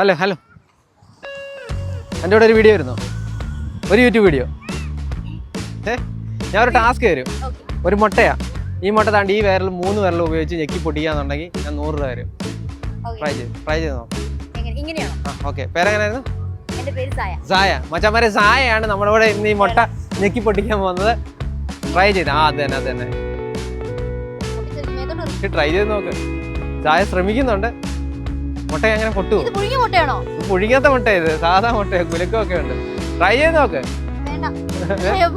Hello hello. എന്റെ കൂടെ ഒരു വീഡിയോ വരുന്നോ ഒരു യൂട്യൂബ് വീഡിയോ ഏ ഞാൻ ഒരു ടാസ്ക് തരും. ഒരു മുട്ടയാ. ഈ മുട്ട താണ്ടി ഈ വേരൽ മൂന്ന് വിരൽ ഉപയോഗിച്ച് ഞെക്കി പൊട്ടിക്കാന്നുണ്ടെങ്കിൽ ഞാൻ നൂറ് രൂപ തരും. ട്രൈ ചെയ്ത് ട്രൈ ചെയ്ത് നോക്കാം. ഇങ്ങനെയാണോ? ആ ഓക്കെ പേരെങ്ങനെയായിരുന്നു പേര് സായ. മച്ചാമാരെ സായയാണ് നമ്മുടെ കൂടെ ഇന്ന് ഈ മുട്ട ഞെക്കി പൊട്ടിക്കാൻ പോകുന്നത്. ട്രൈ ചെയ്ത്. ആ അത് തന്നെ അത് തന്നെ. ട്രൈ ചെയ്ത് നോക്ക്. സായ ശ്രമിക്കുന്നുണ്ട്. മുട്ട അങ്ങനെ പൊട്ടുവോ? ഇത് പുഴുങ്ങിയ മുട്ടയാണോ? പുഴുങ്ങാത്ത മുട്ട ഇത്. സാധാ മുട്ട കുലുക്കൊക്കെ ഉണ്ട്. ട്രൈ ചെയ്ത് നോക്ക്. വേണ്ട.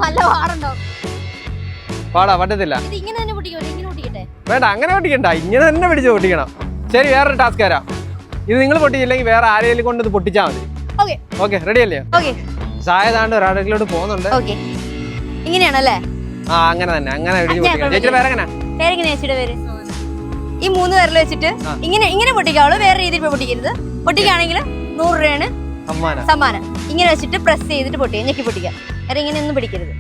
നല്ല വാറണ്ടോ പാടാ പറ്റത്തില്ല. ഇത് ഇങ്ങനെ തന്നെ പൊട്ടിക്കോ? ഇങ്ങനെ പൊട്ടിക്കട്ടെ? വേണ്ട അങ്ങനെ പൊട്ടിക്കണ്ട. ഇങ്ങനെ തന്നെ പിടിച്ച് പൊട്ടിക്കണം. ശരി വേറൊരു ടാസ്ക് ആരാ ഇത് നിങ്ങൾ പൊട്ടിച്ചില്ലെങ്കിൽ വേറെ ആരെങ്കിലും കൊണ്ട് ഇത് പൊട്ടിച്ചാൽ മതി. ഓക്കെ. ഓക്കെ റെഡി അല്ലേ? ഓക്കെ. ചായ താണ്ട് ഒരാളെങ്കിലോട്ട് പോകുന്നുണ്ട്. ഓക്കെ. ഇങ്ങനെയാണല്ലേ? ആ അങ്ങനെ തന്നെ. അങ്ങനെ പേരെ എങ്ങനെ പേരെങ്ങനെ? ചേച്ചിയുടെ പേര്? ഈ മൂന്ന് പേരിൽ വെച്ചിട്ട്. ഇങ്ങനെ ഇങ്ങനെ പൊട്ടിക്കാവുള്ളൂ വേറെ രീതിയിൽ പൊട്ടിക്കരുത്. പൊട്ടിക്കുകയാണെങ്കിൽ നൂറ് രൂപയാണ് സമ്മാനം. ഇങ്ങനെ വെച്ചിട്ട് പ്രസ് ചെയ്തിട്ട് പൊട്ടിക്കുക ഞെക്കി പൊട്ടിക്കുക വേറെ ഇങ്ങനെ ഒന്നും പിടിക്കരുത്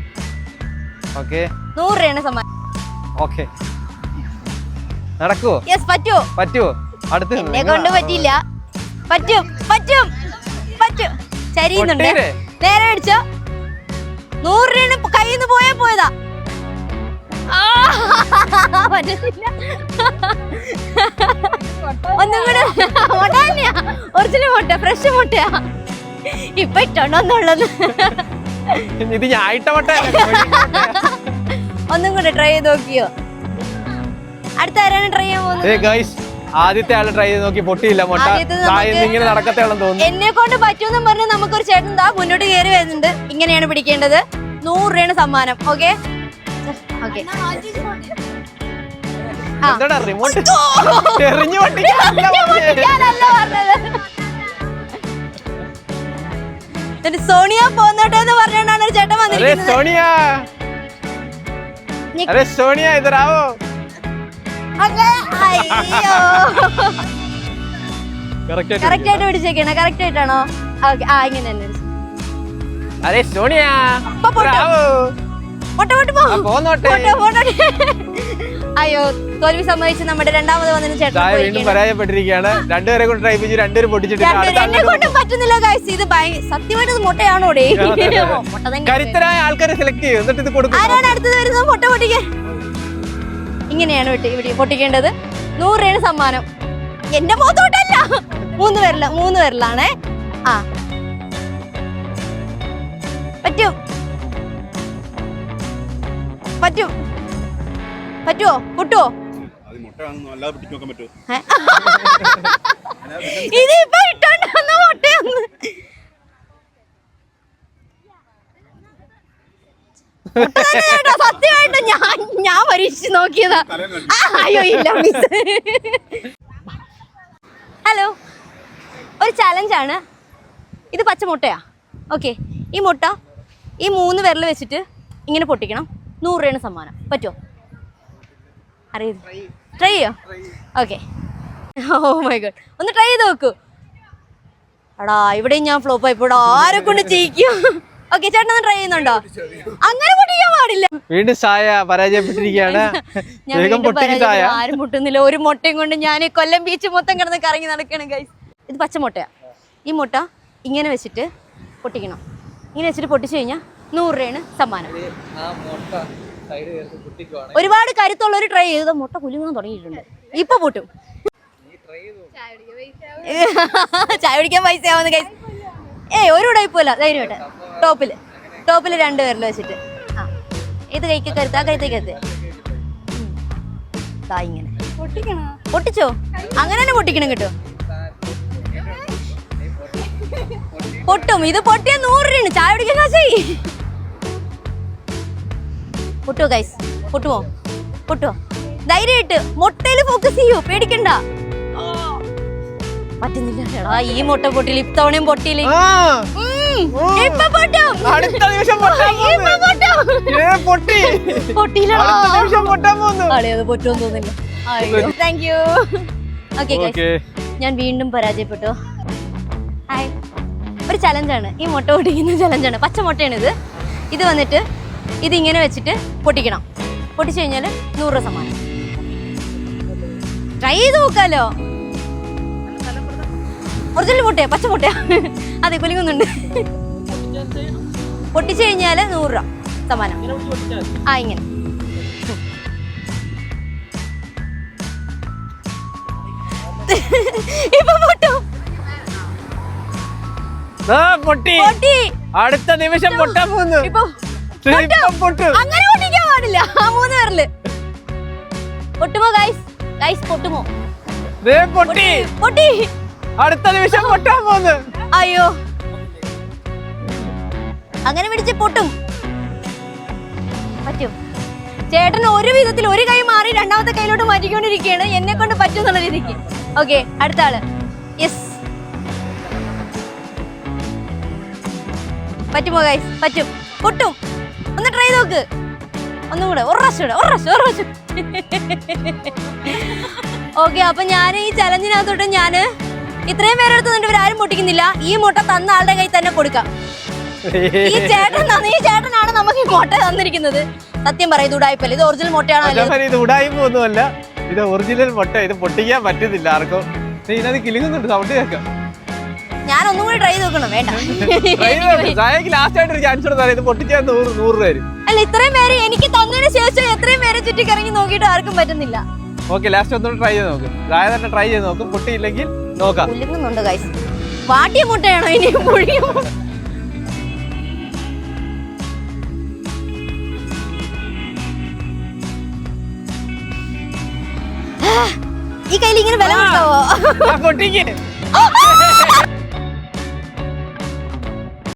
നൂറ് രൂപയാണ് സമ്മാനം. ഓക്കെ. നടക്കുവോ? യെസ് പറ്റുമോ പറ്റുവോ? അടുത്ത്. എന്നെ കൊണ്ട് പറ്റില്ല പറ്റും പറ്റും പറ്റും. ചരിയുന്നുണ്ട്. നേരെ അടിച്ചോ. നൂറ് രൂപ കയ്യിൽ നിന്ന് പോയാ പോയതാ. ആ, പറ്റുന്നില്ല. ഒന്നും കൂടെ മുട്ട തന്നെയാ ഒറിജിനൽ മുട്ട ഫ്രഷ് മുട്ടയാ. ഇപ്പൊ ഇട്ടോണ്ടോന്നുള്ളത് ഇത് ഞാൻ ഇട്ട മുട്ട ഒന്നും കൂടെ ട്രൈ ചെയ്ത് നോക്കിയോ? അടുത്ത ആരാണ് ട്രൈ ചെയ്യാൻ പോകുന്നത്? ആദ്യത്തെ ആൾ ട്രൈ ചെയ്ത് നോക്കി പൊട്ടിയില്ല മുട്ട. ഇങ്ങനെ നടക്കത്തേളം തോന്നുന്നു. എന്നെ കൊണ്ട് പറ്റൂന്ന് പറഞ്ഞ് നമുക്കൊരു ചേട്ടൻ ദാ മുന്നോട്ട് കയറി വരുന്നുണ്ട്. ഇങ്ങനെയാണ് പിടിക്കേണ്ടത്. നൂറ് രൂപയാണ് സമ്മാനം ഓക്കെ ഓക്കെ എന്താടാ റിമോട്ട് എറിഞ്ഞു സോണിയ പോന്നോട്ടെ എന്ന് പറഞ്ഞോണ്ടാണ് ഒരു ചേട്ടൻ വന്നിരിക്കുന്നത്. സോണിയ. അരെ സോണിയ ഇതരാവോ? കറക്റ്റ് ആയിട്ട് പിടിച്ചേക്കണേ. കറക്റ്റ് ആയിട്ടാണോ? ആ ഇങ്ങനെ തന്നെ. അരെ സോണിയ. പൊട്ടോ. പോട്ടെ. അയ്യോ തോൽവി സമ്മതിച്ച് നമ്മുടെ രണ്ടാമത് വന്നതിന് ചേട്ടൻ വീണ്ടും. പരാജയപ്പെട്ടിരിക്കുകയാണ്. രണ്ടുപേരെ കൊണ്ട് ട്രൈ ചെയ്ത് രണ്ടുപേരും കൊണ്ട് പറ്റുന്നില്ല ഗൈസ് ഇത് സത്യമായിട്ട് മുട്ടയാണോ കരുത്തരായ ആൾക്കാരെ സെലക്ട് ചെയ്യും. എന്നിട്ട് ഇത് കൊടുക്കും. ആരാണ് അടുത്തത് വരുന്നത്? മുട്ട പൊട്ടിക്കാൻ. ഇങ്ങനെയാണ് വെട്ടി ഇവിടെ പൊട്ടിക്കേണ്ടത്. നൂറ് രൂപയാണ് സമ്മാനം. എന്റെ മോത്തോട്ടല്ല മൂന്ന് പേരില്ല മൂന്ന് പേരിലാണേ ആ. പറ്റും. പറ്റും. പറ്റുമോ പൊട്ടുവോ? ഇതിപ്പോ ഇട്ടോണ്ട് വന്ന മുട്ടയൊന്ന് കേട്ടോ, സത്യമായിട്ട് ഞാൻ ഞാൻ പരീക്ഷിച്ച് നോക്കിയതാ. അയ്യോ ഇല്ല മിസ് ഹലോ ഒരു ചലഞ്ചാണ് ഇത് പച്ചമുട്ടയാ ഓക്കെ ഈ മുട്ട ഈ മൂന്ന് വിരൽ വെച്ചിട്ട് ഇങ്ങനെ പൊട്ടിക്കണം. നൂറ് രൂപയാണ് സമ്മാനം. പറ്റുമോ അറിയത് ട്രൈ ചെയ്യോ? ഓക്കെ ഓ മൈ ഗോഡ് ഒന്ന് ട്രൈ ചെയ്ത് നോക്കൂ. എടാ ഇവിടെയും ഞാൻ ഫ്ലോപ്പ് ആയിപ്പോടാ ആരെ കൊണ്ട് ചെയ്യിക്കും ഓക്കെ ചേട്ടൻ ട്രൈ ചെയ്യുന്നുണ്ടോ? അങ്ങനെ പൊട്ടിക്കാൻ പാടില്ല. വീണ്ടും ചായ പരാജയപ്പെട്ടിരിക്കുകയാണ്. ആരും മുട്ടുന്നില്ല. ഒരു മുട്ടയും കൊണ്ട് ഞാൻ കൊല്ലം ബീച്ച് മൊത്തം കിടന്ന് കറങ്ങി നടക്കണം ഗൈസ് ഇത് പച്ചമുട്ടയാ ഈ മുട്ട ഇങ്ങനെ വെച്ചിട്ട് പൊട്ടിക്കണം. ഇങ്ങനെ വെച്ചിട്ട് പൊട്ടിച്ചു കഴിഞ്ഞാൽ നൂറ് രൂപയാണ് സമ്മാനം ഒരുപാട് കരുത്തുള്ള ഒരു ട്രൈ ചെയ്ത് മുട്ട കുലുങ്ങാൻ തുടങ്ങിയിട്ടുണ്ട്. ഇപ്പൊ പൊട്ടും. ചായ കുടിക്കാൻ പൈസ ആവുന്ന കൈ ഏയ് ഒരു ധൈര്യം ധൈര്യമായിട്ട് ടോപ്പിൽ ടോപ്പിൽ രണ്ട് പേരിൽ വെച്ചിട്ട്. ആ. ഇത് കൈക്ക് കരുത്ത് ആ കൈത്തേക്ക് എത്തേ ഇങ്ങനെ. പൊട്ടിച്ചോ? അങ്ങനെ തന്നെ പൊട്ടിക്കണം കേട്ടോ. പൊട്ടും. ഇത് പൊട്ടിയ നൂറ് രൂപയാണ് ചായ കുടിക്കാൻ കാശേ പൊട്ടുവോ ഗൈസ് പൊട്ടുവോ? പൊട്ടുവോ? ധൈര്യമായിട്ട് മുട്ടയിൽ ഫോക്കസ് ചെയ്യൂ. പേടിക്കണ്ട. പറ്റുന്നില്ല ഈ മുട്ട പൊട്ടില്ല ഇത്തവണയും പൊട്ടിയില്ല. ഞാൻ വീണ്ടും പരാജയപ്പെട്ടു. ഹായ് ഒരു ചലഞ്ചാണ് ഈ മുട്ട പൊട്ടിക്കുന്ന ചലഞ്ചാണ് പച്ച മുട്ടയാണ് ഇത് ഇത് വന്നിട്ട് ഇതിങ്ങനെ വെച്ചിട്ട് പൊട്ടിക്കണം. പൊട്ടിച്ചു കഴിഞ്ഞാൽ നൂറ് രൂപ സമ്മാനം ട്രൈ ചെയ്ത് നോക്കാലോ. ഒറിജിനൽ പൊട്ടിയ പച്ച മുട്ടയാ അതെ കുലുങ്ങുന്നുണ്ട്. പൊട്ടിച്ചു കഴിഞ്ഞാൽ നൂറ് രൂപ സമ്മാനം ആ ഇങ്ങനെ. ഇപ്പൊ പൊട്ടും. പൊട്ടി. അടുത്ത നിമിഷം പൊട്ടാൻ പോകുന്നു. ഇപ്പൊ അങ്ങനെ പൊട്ടിക്കാൻ പാടില്ല. ആ മൂന്ന് പേരിൽ പൊട്ടുമോ ഗൈസ് ഗൈസ് പൊട്ടുമോ? പൊട്ടി. പൊട്ടി. അടുത്ത നിമിഷം പൊട്ടാൻ പോന്ന്. അയ്യോ. അങ്ങനെ പിടിച്ച് പൊട്ടും. പറ്റും. ചേട്ടൻ ഒരു വിധത്തിൽ ഒരു കൈ മാറി രണ്ടാമത്തെ കൈയിലോട്ട് മാറ്റിക്കൊണ്ടിരിക്കുകയാണ്. എന്നെ കൊണ്ട് പറ്റും എന്നുള്ള രീതിക്ക്. ഓക്കെ അടുത്ത ആൾ. യെസ് പറ്റുമോ ഗൈസ് പറ്റും. പൊട്ടും. നോക്ക്. ഒന്നും കൂടെ ഒരു പ്രാവശ്യം കൂടെ ഒരു പ്രാവശ്യം ഒരു പ്രാവശ്യം. ഓക്കെ അപ്പൊ ഞാൻ ഈ ചലഞ്ചിനകത്തോട്ട് ഞാൻ ഇത്രയും പേരെടുത്ത് നിന്നിട്ട് ആരും പൊട്ടിക്കുന്നില്ല. ഈ മുട്ട തന്ന ആളുടെ കയ്യിൽ തന്നെ കൊടുക്കാം. ഈ ചേട്ടൻ തന്ന ഈ ചേട്ടനാണ് നമുക്ക് ഈ മുട്ട തന്നിരിക്കുന്നത്. സത്യം പറയും ഇത് ഉടായ്പല്ല? ഇത് ഒറിജിനൽ മുട്ടയാണോ ഇത് ഉടായ്പ ഒന്നുമല്ല ഇത് ഒറിജിനൽ മുട്ട ഇത് പൊട്ടിക്കാൻ പറ്റുന്നില്ല ആർക്കും. കിലുങ്ങുന്നുണ്ട് സൗണ്ട് കേൾക്കാം. ഞാൻ ഒന്നും കൂടി ട്രൈ നോക്കണം വേണ്ട. ലാസ്റ്റ് ആയിട്ട് ഒരു ചാൻസ് കൊടുത്താൽ ഇത് പൊട്ടിക്കാൻ നൂറ് നൂറ് രൂപ അല്ല ഇത്രയും പേര് എനിക്ക് തന്നതിന് ശേഷം എത്രയും പേരെ ചുറ്റിക്കറങ്ങി നോക്കിയിട്ട് ആർക്കും പറ്റുന്നില്ല. ഓക്കെ ലാസ്റ്റ് ഒന്ന് ട്രൈ ചെയ്ത് നോക്ക്. ഗായ തന്നെ ട്രൈ ചെയ്ത് നോക്കും. പൊട്ടിയില്ലെങ്കിൽ നോക്കാം. കുലുങ്ങുന്നുണ്ട് ഗൈസ് വാട്ടിയ മുട്ടയാണോ ഇനി മുട്ട? ഈ കയ്യിൽ ഇങ്ങനെ വില ഉണ്ടാവോ? പൊട്ടിക്ക്!